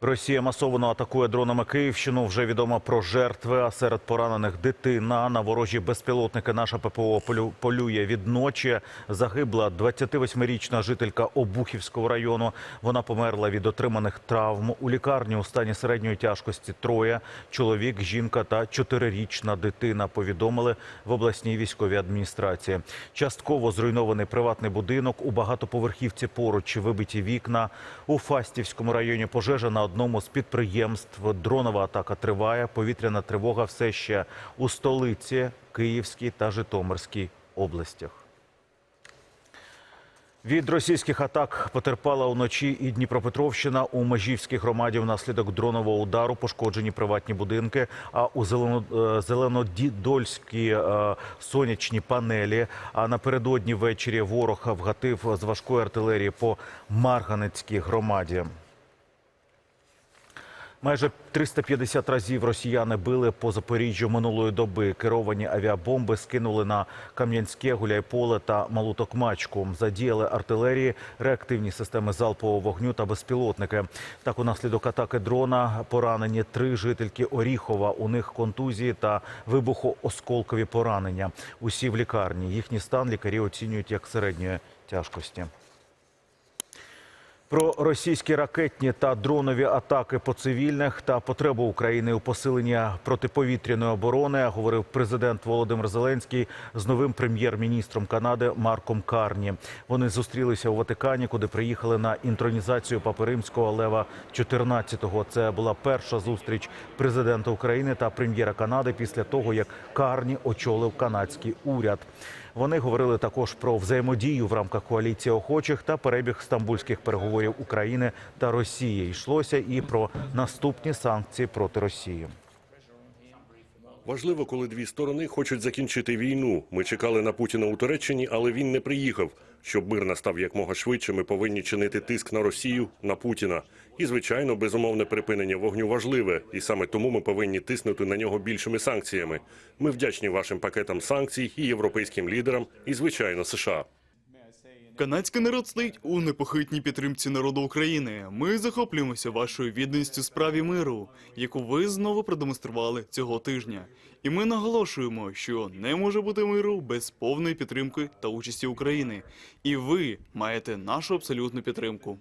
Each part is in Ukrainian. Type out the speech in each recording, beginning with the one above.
Росія масово атакує дронами Київщину. Вже відомо про жертви. А серед поранених дитина на ворожі безпілотники. Наша ППО полю- полює відночі. Загибла 28-річна жителька Обухівського району. Вона померла від отриманих травм. У лікарні у стані середньої тяжкості троє. Чоловік, жінка та чотирирічна дитина. Повідомили в обласній військовій адміністрації. Частково зруйнований приватний будинок. У багатоповерхівці поруч вибиті вікна. У Фастівському районі пожежа на одному з підприємств. Дронова атака триває. Повітряна тривога все ще у столиці, Київській та Житомирській областях. Від російських атак потерпала уночі і Дніпропетровщина. У Межівській громаді внаслідок дронового удару пошкоджені приватні будинки. А у Зелено, е, Зеленодольській е, сонячні панелі. А напередодні ввечері ворог вгатив з важкої артилерії по Марганецькій громаді. Майже 350 разів росіяни били по Запоріжжю минулої доби. Керовані авіабомби скинули на Кам'янське, Гуляйполе та Малу Токмачку. Задіяли артилерії, реактивні системи залпового вогню та безпілотники. Так, унаслідок атаки дрона поранені три жительки Оріхова. У них контузії та вибухоосколкові поранення. Усі в лікарні. Їхній стан лікарі оцінюють як середньої тяжкості. Про російські ракетні та дронові атаки по цивільних та потребу України у посиленні протиповітряної оборони говорив президент Володимир Зеленський з новим прем'єр-міністром Канади Марком Карні. Вони зустрілися у Ватикані, куди приїхали на інтронізацію Папи Римського Лева XIV. Це була перша зустріч президента України та прем'єра Канади після того, як Карні очолив канадський уряд. Вони говорили також про взаємодію в рамках коаліції охочих та перебіг стамбульських переговорів України та Росії. Йшлося і про наступні санкції проти Росії. Важливо, коли дві сторони хочуть закінчити війну. Ми чекали на Путіна у Туреччині, але він не приїхав. Щоб мир настав якмога швидше, ми повинні чинити тиск на Росію, на Путіна. І, звичайно, безумовне припинення вогню важливе, і саме тому ми повинні тиснути на нього більшими санкціями. Ми вдячні вашим пакетам санкцій і європейським лідерам, і звичайно США. Канадський народ стоїть у непохитній підтримці народу України. Ми захоплюємося вашою відданістю справі миру, яку ви знову продемонстрували цього тижня. І ми наголошуємо, що не може бути миру без повної підтримки та участі України. І ви маєте нашу абсолютну підтримку.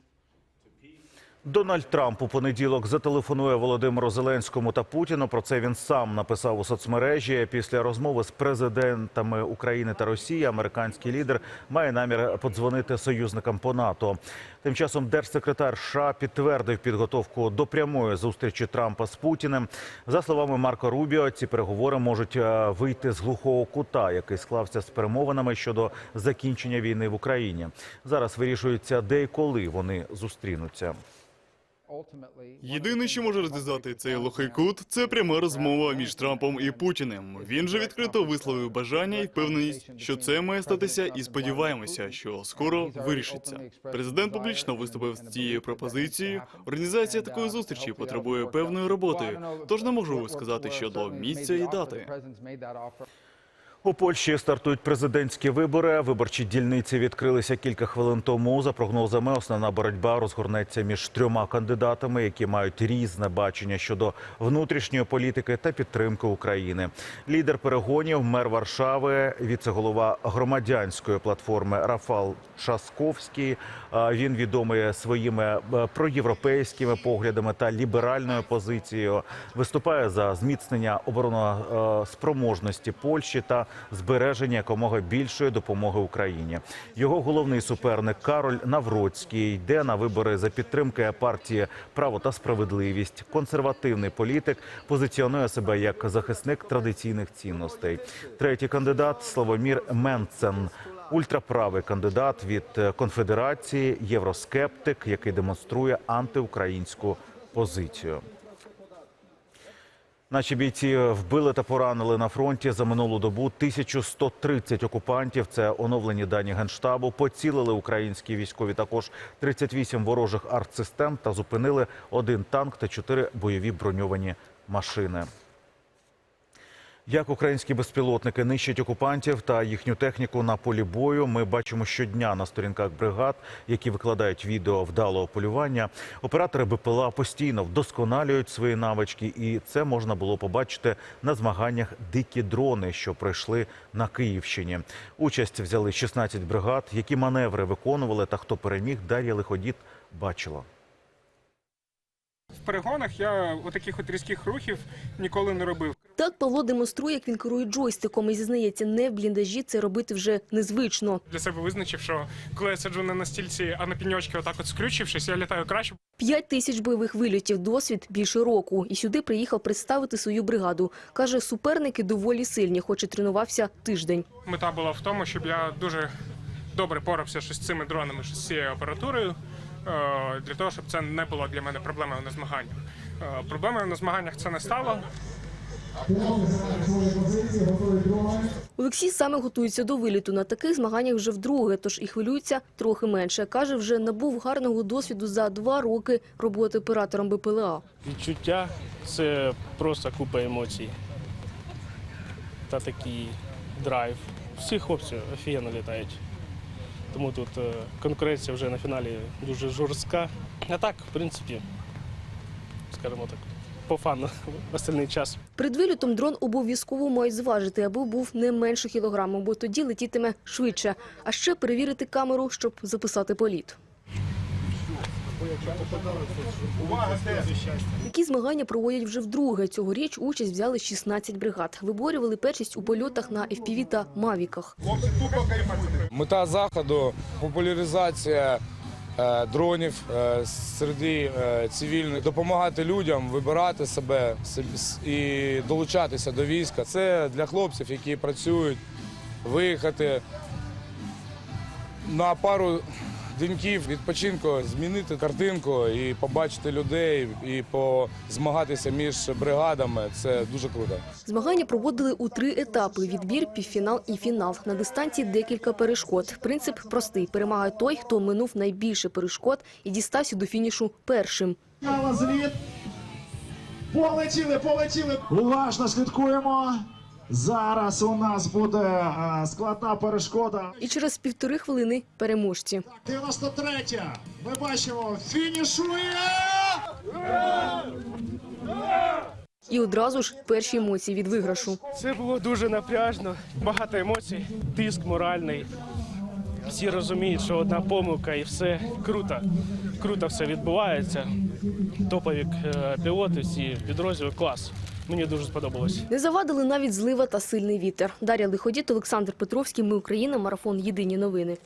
Дональд Трамп у понеділок зателефонує Володимиру Зеленському та Путіну. Про це він сам написав у соцмережі. Після розмови з президентами України та Росії американський лідер має намір подзвонити союзникам по НАТО. Тим часом держсекретар США підтвердив підготовку до прямої зустрічі Трампа з Путіним. За словами Марко Рубіо, ці переговори можуть е, вийти з глухого кута, який склався з перемовинами щодо закінчення війни в Україні. Зараз вирішується, де і коли вони зустрінуться. Єдине, що може розв'язати цей лохий кут, це пряма розмова між Трампом і Путіним. Він же відкрито висловив бажання і впевненість, що це має статися, і сподіваємося, що скоро вирішиться. Президент публічно виступив з цією пропозицією. Організація такої зустрічі потребує певної роботи, тож не можу сказати щодо місця і дати. У Польщі стартують президентські вибори. Виборчі дільниці відкрилися кілька хвилин тому. За прогнозами, основна боротьба розгорнеться між трьома кандидатами, які мають різне бачення щодо внутрішньої політики та підтримки України. Лідер перегонів, мер Варшави, віцеголова громадянської платформи Рафал Шасковський. А Він відомий своїми е, проєвропейськими поглядами та ліберальною позицією. Виступає за зміцнення обороноспроможності Польщі та збереження якомога більшої допомоги Україні. Його головний суперник Кароль Навроцький йде на вибори за підтримки партії Право та справедливість. Консервативний політик позиціонує себе як захисник традиційних цінностей. Третій кандидат Славомір Менцен. Ультраправий кандидат від конфедерації, євроскептик, який демонструє антиукраїнську позицію. Наші бійці вбили та поранили на фронті за минулу добу 1130 окупантів. Це оновлені дані генштабу. Поцілили українські військові також 38 ворожих артсистем та зупинили один танк та чотири бойові броньовані машини. Як українські безпілотники нищать окупантів та їхню техніку на полі бою, ми бачимо щодня на сторінках бригад, які викладають відео вдалого полювання. Оператори БПЛА постійно вдосконалюють свої навички, і це можна було побачити на змаганнях дикі дрони, що пройшли на Київщині. Участь взяли 16 бригад. Які маневри виконували та хто переміг, Дар'я Лиходіт бачила. В перегонах я отаких от різких рухів ніколи не робив. Так Павло демонструє, як він керує джойстиком і зізнається, не в бліндажі це робити вже незвично. Для себе визначив, що коли я сиджу не на стільці, а на піньочки, отак от скрючившись, я літаю краще. П'ять тисяч бойових вильотів, досвід більше року. І сюди приїхав представити свою бригаду. Каже, суперники доволі сильні, хоч і тренувався тиждень. Мета була в тому, щоб я дуже добре порався з цими дронами, з цією апаратурою, е, для того, щоб це не було для мене проблемою на змаганнях. Е, Проблемою на змаганнях це не стало. Олексій саме готується до виліту. На таких змаганнях вже вдруге, тож і хвилюється трохи менше. Каже, вже набув гарного досвіду за два роки роботи оператором БПЛА. Відчуття це просто купа емоцій та такий драйв. Всі хлопці офігенно літають. Тому тут е, конкуренція вже на фіналі дуже жорстка. А так, в принципі, скажімо так, по фану остальний час. Перед вилітом дрон обов'язково мають зважити, аби був не менше кілограму, бо тоді летітиме швидше. А ще перевірити камеру, щоб записати політ. Такі змагання проводять вже вдруге. Цьогоріч участь взяли 16 бригад. Виборювали першість у польотах на FPV та мавіках. Мета заходу популяризація дронів е, серед е, цивільних, допомагати людям вибирати себе і долучатися до війська. Це для хлопців, які працюють, виїхати на пару деньків відпочинку, змінити картинку і побачити людей, і позмагатися між бригадами. Це дуже круто. Змагання проводили у три етапи: відбір, півфінал і фінал. На дистанції декілька перешкод. Принцип простий: перемагає той, хто минув найбільше перешкод і дістався до фінішу першим. Полетіли, полетіли. Уважно слідкуємо. Зараз у нас буде е, складна перешкода. І через півтори хвилини переможці. 93-я. Ми бачимо, фінішує. І одразу ж перші емоції від виграшу. Це було дуже напряжно, багато емоцій, тиск моральний. Всі розуміють, що одна помилка і все круто. Круто все відбувається. Топові е, пілоти, всі підрозділи клас. Мені дуже сподобалось. Не завадили навіть злива та сильний вітер. Дар'я Лиходіт, Олександр Петровський. Ми Україна. Марафон. Єдині новини.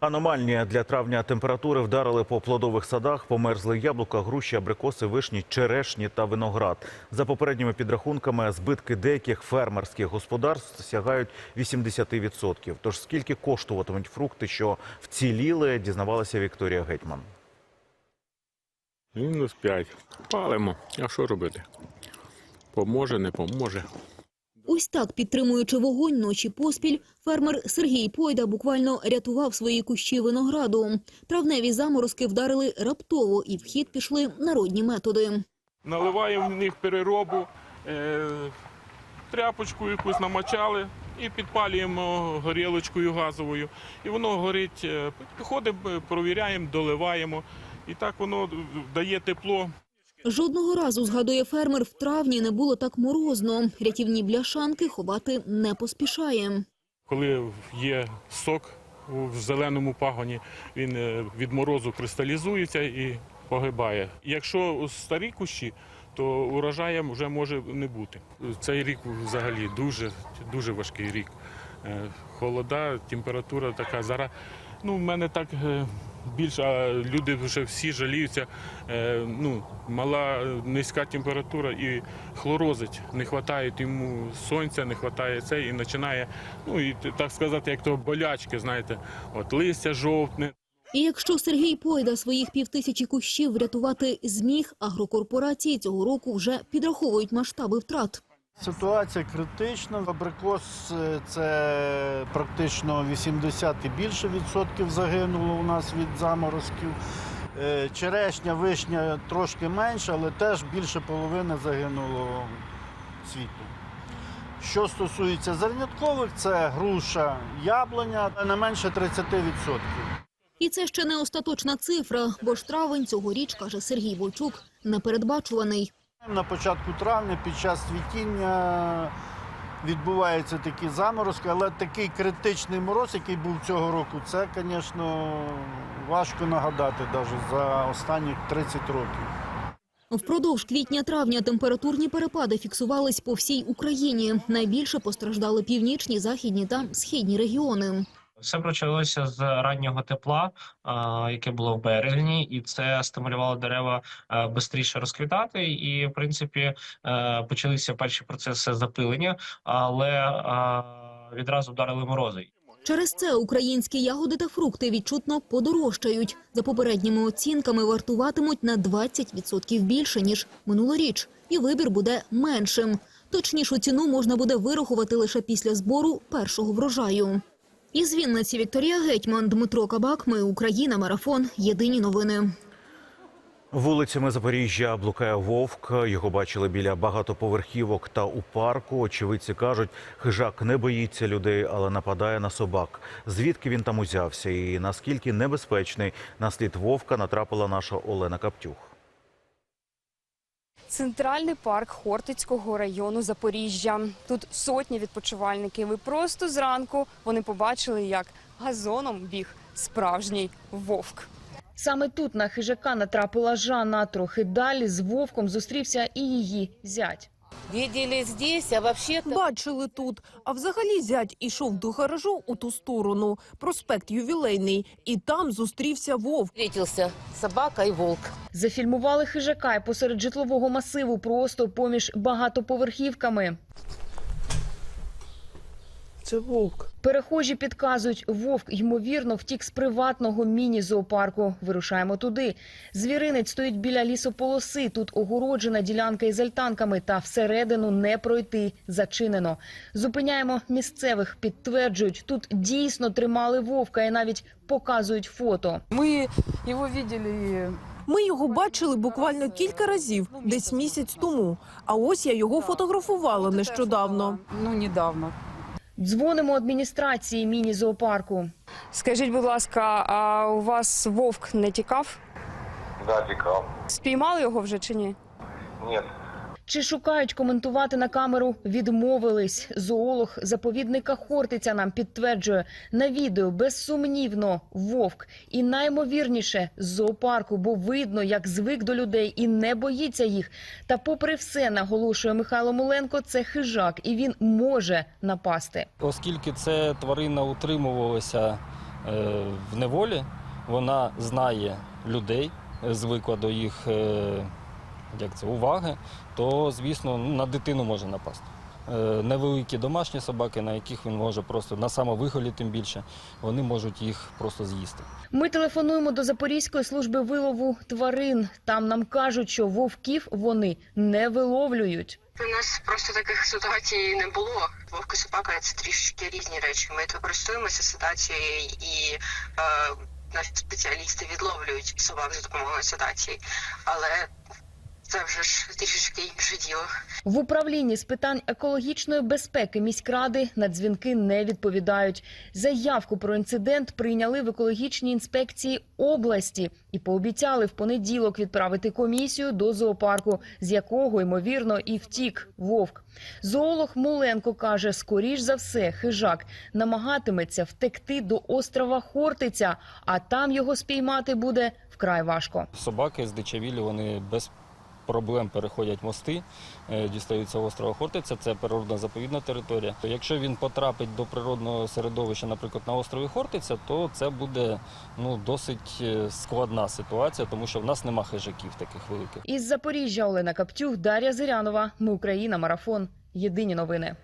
Аномальні для травня температури вдарили по плодових садах, померзли яблука, груші, абрикоси, вишні, черешні та виноград. За попередніми підрахунками, збитки деяких фермерських господарств сягають 80%. Тож скільки коштуватимуть фрукти, що вціліли, дізнавалася Вікторія Гетьман. Мінус 5. Палимо. А що робити? Поможе, не поможе. Ось так, підтримуючи вогонь ночі поспіль, фермер Сергій Пойда буквально рятував свої кущі винограду. Травневі заморозки вдарили раптово, і в хід пішли народні методи. Наливаємо в них переробу, е, тряпочку якусь намочали і підпалюємо горілочкою газовою. І воно горить. Е, Підходимо, провіряємо, доливаємо. І так воно дає тепло. Жодного разу, згадує фермер, в травні не було так морозно. Рятівні бляшанки ховати не поспішає. Коли є сок у зеленому пагоні, він е, від морозу кристалізується і погибає. Якщо старі кущі, то урожаєм вже може не бути. Цей рік взагалі дуже, дуже важкий рік. Е, Холода, температура така. Зараз ну, в мене так е, більше, люди вже всі жаліються. Е, Ну, мала е, низька температура і хлорозить. Не вистачає йому сонця, не вистачає цей, і починає, ну і так сказати, як то болячки, знаєте, от листя жовтне. І якщо Сергій Пойда своїх півтисячі кущів врятувати зміг, агрокорпорації цього року вже підраховують масштаби втрат. Ситуація критична. Абрикос е, це практично 80 і більше відсотків загинуло у нас від заморозків. Е, Черешня, вишня трошки менше, але теж більше половини загинуло світу. Що стосується зерняткових, це груша, яблуня, не менше 30%. І це ще не остаточна цифра, бо ж травень цьогоріч, каже Сергій Войчук, непередбачуваний. На початку травня під час цвітіння відбуваються такі заморозки, але такий критичний мороз, який був цього року, це, звісно, важко нагадати навіть за останні 30 років. Впродовж квітня-травня температурні перепади фіксувались по всій Україні. Найбільше постраждали північні, західні та східні регіони. Все почалося з раннього тепла, яке було в березні, і це стимулювало дерева швидше розквітати. І, в принципі, е, почалися перші процеси запилення, але відразу вдарили морози. Через це українські ягоди та фрукти відчутно подорожчають. За попередніми оцінками вартуватимуть на 20% більше, ніж минулоріч. І вибір буде меншим. Точнішу ціну можна буде вирахувати лише після збору першого врожаю. Із Вінниці Вікторія Гетьман, Дмитро Кабак. Ми Україна. Марафон. Єдині новини. Вулицями Запоріжжя блукає вовк. Його бачили біля багатоповерхівок та у парку. Очевидці кажуть, хижак не боїться людей, але нападає на собак. Звідки він там узявся і наскільки небезпечний на слід вовка натрапила наша Олена Каптюх. Центральний парк Хортицького району Запоріжжя. Тут сотні відпочивальників. І просто зранку вони побачили, як газоном біг справжній вовк. Саме тут на хижака натрапила Жанна. Трохи далі з вовком зустрівся і її зять. Видели здесь, а вообще-то... Бачили тут. А взагалі зять ішов до гаражу у ту сторону, проспект Ювілейний, і там зустрівся вовк. Встретился собака і волк. Зафільмували хижака і посеред житлового масиву, просто поміж багатоповерхівками. Це вовк. Перехожі підказують, вовк ймовірно втік з приватного міні-зоопарку. Вирушаємо туди. Звіринець стоїть біля лісополоси. Тут огороджена ділянка із альтанками, та всередину не пройти. Зачинено. Зупиняємо місцевих. Підтверджують, тут дійсно тримали вовка і навіть показують фото. Мы его видели Ми його бачили буквально кілька разів, десь місяць тому. А ось я його фотографувала нещодавно. ну, недавно. Дзвонимо адміністрації міні-зоопарку. Скажіть, будь ласка, а у вас вовк не тікав? Да, тікав. Спіймали його вже чи ні? Ні. Чи шукають коментувати на камеру? Відмовились. Зоолог заповідника Хортиця нам підтверджує на відео безсумнівно вовк і наймовірніше з зоопарку, бо видно, як звик до людей і не боїться їх. Та, попри все, наголошує Михайло Муленко, це хижак, і він може напасти. Оскільки ця тварина утримувалася е, в неволі, вона знає людей, е, звикла до їх е, як це, уваги, то, звісно, на дитину може напасти. Е, Невеликі домашні собаки, на яких він може просто на самовиголі, тим більше, вони можуть їх просто з'їсти. Ми телефонуємо до Запорізької служби вилову тварин. Там нам кажуть, що вовків вони не виловлюють. У нас просто таких ситуацій не було. Вовк і собака це трішки різні речі. Ми користуємося ситуацією і е, наші спеціалісти відловлюють собак за допомогою седації. Але це вже ж трішки інше діло. В управлінні з питань екологічної безпеки міськради на дзвінки не відповідають. Заявку про інцидент прийняли в екологічній інспекції області і пообіцяли в понеділок відправити комісію до зоопарку, з якого ймовірно і втік вовк. Зоолог Муленко каже, скоріш за все, хижак намагатиметься втекти до острова Хортиця, а там його спіймати буде вкрай важко. Собаки здичавілі, вони без проблем переходять мости, е, дістаються острова Хортиця, це природна заповідна територія. Якщо він потрапить до природного середовища, наприклад, на острові Хортиця, то це буде ну, досить е, складна ситуація, тому що в нас нема хижаків таких великих. Із Запоріжжя Олена Каптюх, Дар'я Зирянова. Ми Україна. Марафон. Єдині новини.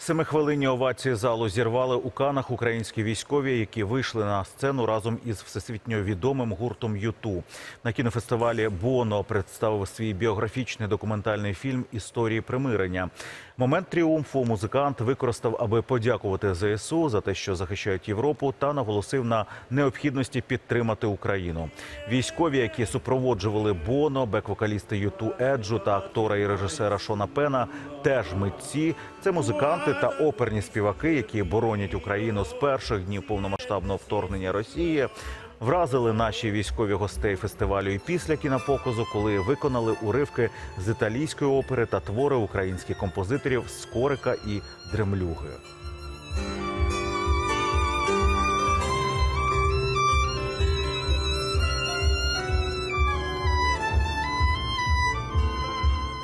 Семихвилинні овації залу зірвали у Канах українські військові, які вийшли на сцену разом із всесвітньо відомим гуртом Юту. На кінофестивалі Боно представив свій біографічний документальний фільм Історії примирення. Момент тріумфу музикант використав, аби подякувати ЗСУ за те, що захищають Європу, та наголосив на необхідності підтримати Україну. Військові, які супроводжували Боно, бек-вокалісти Юту Еджу та актора і режисера Шона Пена, теж митці. Це музиканти та оперні співаки, які боронять Україну з перших днів повномасштабного вторгнення Росії. Вразили наші військові гостей фестивалю і після кінопоказу, коли виконали уривки з італійської опери та твори українських композиторів Скорика і Дремлюги.